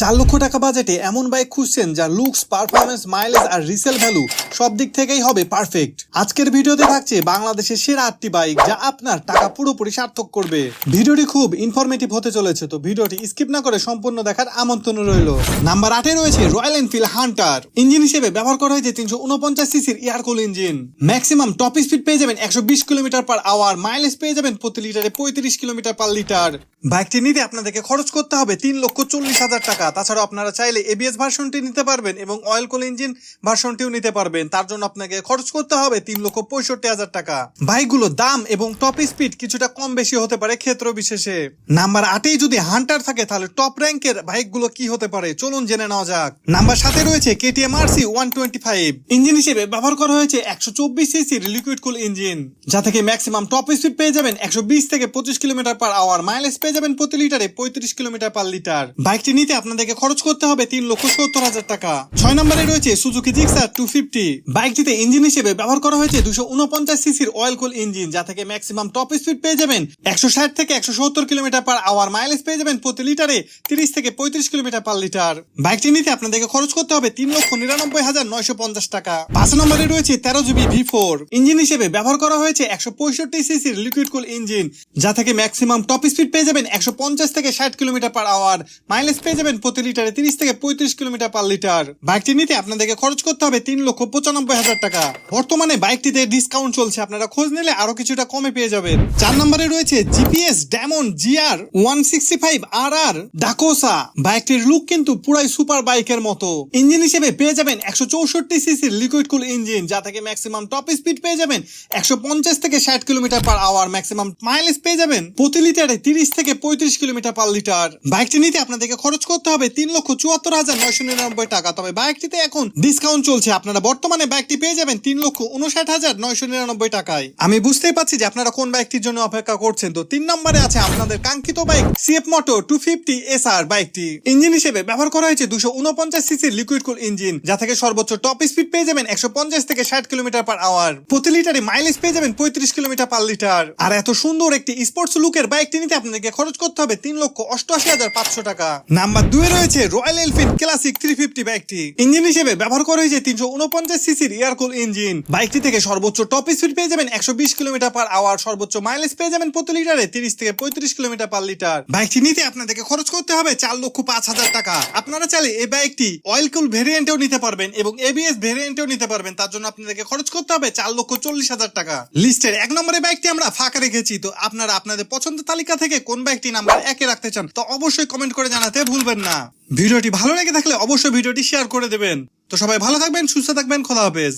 চার লক্ষ টাকা বাজেটে এমন বাইক খুঁজছেন যার লুকস পারফরমেন্স মাইলেজ আর রিসেল ভ্যালু সব দিক থেকেই হবে পারফেক্ট আজকের ভিডিওতে থাকছে বাংলাদেশের সেরা আটটি বাইক যা আপনার টাকা পুরোপুরি সার্থক করবে। ভিডিওটি খুব ইনফরমেটিভ হতে চলেছে, তো ভিডিওটি স্কিপ না করে সম্পূর্ণ দেখার আমন্ত্রণ রইল। নাম্বার আটে রয়েছে রয়্যাল এনফিল্ড হান্টার ইঞ্জিন হিসেবে ব্যবহার করা হয়েছে তিনশো উনপঞ্চাশ সিসির air cooled engine maximum top speed পেয়ে যাবেন একশো বিশ কিলোমিটার পার আওয়ার মাইলেজ পেয়ে যাবেন প্রতি লিটারে পঁয়ত্রিশ কিলোমিটার পার লিটার বাইকটি নিতে আপনাদেরকে খরচ করতে হবে তিন লক্ষ চল্লিশ হাজার টাকা। তাছাড়া আপনারা চাইলে এবিএস ভার্সনটি নিতে পারবেন এবং অয়েল কোল ইঞ্জিন ভার্সনটিও নিতে পারবেন। তার জন্য আপনাকে খরচ করতে হবে তিন লক্ষ পঁয়ষট্টি হাজার টাকা। বাইকগুলো দাম এবং টপ স্পিড কিছুটা কম বেশি হতে পারে ক্ষেত্র বিশেষে। নাম্বার আটেই যদি হান্টার থাকে, তাহলে টপ র্যাঙ্কের বাইকগুলো কি হতে পারে? চলুন জেনে নেওয়া যাক। নাম্বার সাথে রয়েছে KTM RC one twenty five engine হিসেবে ব্যবহার করা হয়েছে একশো চব্বিশ সিসির লিকুইড কুল ইঞ্জিন যা থেকে ম্যাক্সিমাম টপ স্পিড পেয়ে যাবেন একশো বিশ থেকে পঁচিশ কিলোমিটার পার আওয়ার মাইলেজ পেয়ে যাবেন প্রতি লিটারে পঁয়ত্রিশ কিলোমিটার পার লিটার বাইকটি নিতে আপনাদেরকে খরচ করতে হবে তিন লক্ষ সত্তর হাজার টাকা। ছয় নম্বরে রয়েছে সুজুকি জিক্সার টু ফিফটি বাইকটিতে ইঞ্জিন হিসেবে ব্যবহার করা হয়েছে দুশো উনপঞ্চাশ সিসির অয়েল কুল ইঞ্জিন যা থেকে ম্যাক্সিমাম টপ স্পিড পেয়ে যাবেন। একশো ষাট থেকে একশো সত্তর কিলোমিটার পার আওয়ার মাইলেজ পেয়ে যাবেন প্রতি লিটারে তিরিশ থেকে পঁয়ত্রিশ কিলোমিটার পার লিটার। বাইকটি নিতে আপনাদেরকে খরচ করতে হবে তিন লক্ষ নিরানব্বই হাজার নয়শো পঞ্চাশ টাকা। পাঁচ নম্বরে রয়েছে তেরো জিবি ভি ফোর। ইঞ্জিন হিসেবে ব্যবহার করা হয়েছে একশো পঁয়ষট্টি সিসির লিকুইড কুল ইঞ্জিন যা থেকে ম্যাক্সিমাম টপ স্পিড পেয়ে যাবেন একশো পঞ্চাশ থেকে ষাট কিলোমিটার পার আওয়ার মাইলেজ পেয়ে যাবেন প্রতি লিটারে তিরিশ থেকে পঁয়ত্রিশ কিলোমিটার পার লিটার। বাইকটি নিতে আপনাদেরকে খরচ করতে হবে তিন লক্ষ পঁচানব্বই হাজার টাকা। বর্তমানে বাইকটিতে ডিসকাউন্ট চলছে। আপনারা খোঁজ নিলে আরও কিছুটা কমে পেয়ে যাবেন। চার নম্বরে রয়েছে GPX Demon GR one sixty five R R ডাকোসা বাইকটির লুক কিন্তু পুরাই সুপার বাইকের মতো। ইঞ্জিন হিসেবে পেয়ে যাবেন একশো চৌষট্টি সিসির লিকুইড কুল ইঞ্জিন যা থেকে ম্যাক্সিমাম টপ স্পিড পেয়ে যাবেন একশো পঞ্চাশ থেকে ষাট kilometre per hour maximum mileage পেয়ে যাবেন প্রতি লিটারে তিরিশ থেকে পঁয়ত্রিশ কিলোমিটার পার লিটার বাইকটি নিতে আপনাদেরকে খরচ করতে হবে তিন লক্ষ চুয়াত্তর হাজার নয়শো নিরানব্বই টাকা। তবে বাইকটিতে এখন ডিসকাউন্ট চলছে। আপনারা বর্তমানে বাইকটি পেয়ে যাবেন তিন লক্ষ উনষাট হাজার নয়শো নিরানব্বই টাকায়। আমি বুঝতেই পারছি যে আপনারা কোন বাইকটির জন্য অপেক্ষা করছেন। তো তিন নম্বরে আছে আপনাদের কাঙ্ক্ষিত bike CF Moto two fifty S R বাইকটি। ইঞ্জিন হিসেবে ব্যবহার করা হয়েছে দুশো উনপঞ্চাশ সিসির লিকুইড কুল ইঞ্জিন, যা থেকে সর্বোচ্চ টপ স্পিড পেয়ে যাবেন একশো পঞ্চাশ থেকে ষাট কিলোমিটার পার আওয়ার প্রতি লিটারে মাইলেজ পেয়ে যাবেন পঁয়ত্রিশ কিলোমিটার পার লিটার আর এত সুন্দর একটি স্পোর্টস লুকের বাইকটি নিতে আপনাদেরকে খরচ করতে হবে তিন লক্ষ অষ্টআশি হাজার পাঁচশো টাকা। নাম্বার দুই রয়েছে Royal Enfield Classic three fifty বাইকটি ইঞ্জিন হিসেবে ব্যবহার করা হয়েছে তিনশো উনপঞ্চাশ সিসির এয়ারকুল ইঞ্জিন বাইকটি থেকে সর্বোচ্চ টপ স্পিড পেয়ে যাবেন একশো বিশ কিলোমিটার পার আওয়ার সর্বোচ্চ মাইলেজ পেয়ে যাবেন প্রতি লিটারে তিরিশ থেকে পঁয়ত্রিশ কিলোমিটার পার লিটার বাইকটি নিতে আপনাদেরকে খরচ করতে হবে চার লক্ষ পাঁচ হাজার টাকা। আপনারা চাইলে এই বাইকটি অয়েল কুল ভেরিয়েন্টেও নিতে পারবেন এবং এবিএস ভেরিয়েন্টেও নিতে পারবেন। তার জন্য আপনাদেরকে খরচ করতে হবে চার লক্ষ চল্লিশ হাজার টাকা। লিস্টের এক নম্বরে বাইকটি আমরা ফাঁকা রেখেছি। তো আপনারা আপনাদের পছন্দের তালিকা থেকে কোন বাইকটি নাম্বার একে রাখতে চান, তো অবশ্যই কমেন্ট করে জানাতে ভুলবেন না। ভিডিওটি ভালো লেগে থাকলে অবশ্যই ভিডিওটি শেয়ার করে দেবেন। তো সবাই ভালো থাকবেন, সুস্থ থাকবেন, খোদা হাফেজ।